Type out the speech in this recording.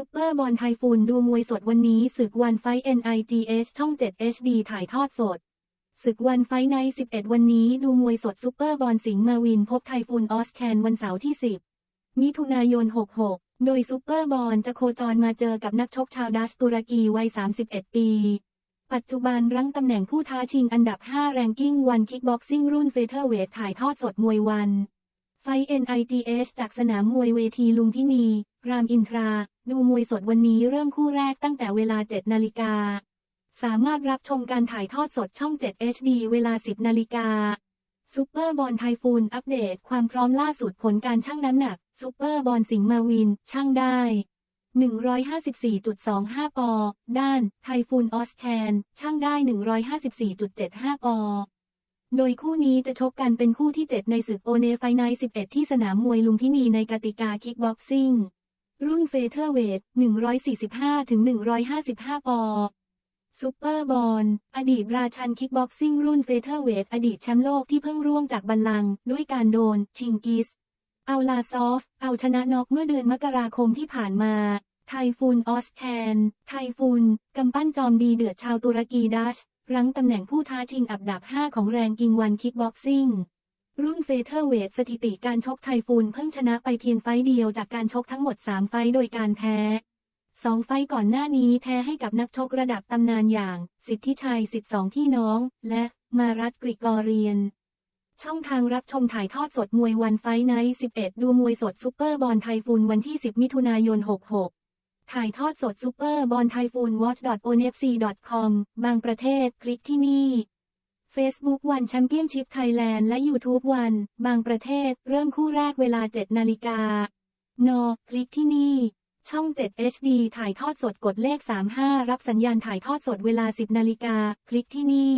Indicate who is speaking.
Speaker 1: ซุปเปอร์บอลไทฟูนดูมวยสดวันนี้ศึกวันไฟ NIGH ช่อง 7 HD ถ่ายทอดสด ศึกวันไฟใน 11 วันนี้ดูมวยสดซุปเปอร์บอลสิงห์มาวินพบไทฟูนออสแคนวันเสาร์ที่ 10 มิถุนายน 66 โดยซุปเปอร์บอลจะโคจรมาเจอกับนักชกชาวดัชตุรกีวัย 31 ปี ปัจจุบันรั้งตำแหน่งผู้ท้าชิงอันดับ 5 แรงกิ้งวันคิกบ็อกซิ่งรุ่นเฟเธอร์เวทถ่ายทอดสดมวยวันไฟ NIGH จากสนามมวยเวทีลุมพินี รามอินทรา ดูมวยสดวันนี้เริ่มคู่แรกตั้งแต่เวลา 7 นาฬิกา สามารถรับชมการถ่ายทอดสดช่อง 7 HD เวลา 10 นาฬิกาซูเปอร์บอลไทฟูนอัปเดตความพร้อมล่าสุดผลการชั่งน้ำหนักซูเปอร์บอลสิงห์มาวินชั่งได้ 154.25 ปอ ด้านไทฟูนออสแคนช่างได้ 154.75 ปอ โดยคู่นี้จะชกกันเป็นคู่ที่ 7 ในศึกโอเนไฟไน11 ที่สนามมวยลุมพินีในกติกาคิกบ็อกซิ่ง รุ่นเฟเธอร์เวท 145-155 ปอซูเปอร์บอล อดีตราชันคิกบ็อกซิ่งรุ่นเฟเธอร์เวท อดีตแชมป์โลกที่เพิ่งร่วงจากบัลลังก์ด้วยการโดน ชิงกิส เอาลาซอฟ เอาชนะน็อกเมื่อเดือนมกราคมที่ผ่านมา ไทฟูนออสแคนไทฟูน กำปั้นจอมดีเดือดชาวตุรกีดัชรั้งตำแหน่งผู้ท้าชิงอันดับ 5 ของแรงกิงวันคิกบ็อกซิ่ง รุ่นเฟเธอร์เวทสถิติการชกไทฟูนเพิ่งชนะไปเพียงไฟเดียวจากการชกทั้งหมด 3 ไฟโดยการแพ้สองไฟก่อนหน้านี้แพ้ให้กับนักชกระดับตำนานอย่าง สิทธิชัย 12 พี่น้อง และมารัตกริกอเรียน ช่องทางรับชมถ่ายทอดสดมวยวันไฟไนท์11 ดูมวยสดซุปเปอร์บอลไทฟูนวันที่ 10 มิถุนายน 66 ถ่ายทอดสดซุปเปอร์บอลไทฟูน watch.onfc.com บางประเทศคลิกที่นี่ Facebook วันแชมเปี้ยนชิพไทยแลนด์และ YouTube วัน บางประเทศ เริ่มคู่แรกเวลา 7 นาฬิกานอคลิกที่นี่ ช่อง 7 HD ถ่ายทอดสดกดเลข 35 รับสัญญาณถ่ายทอดสดเวลา 10 นาฬิกา คลิกที่นี่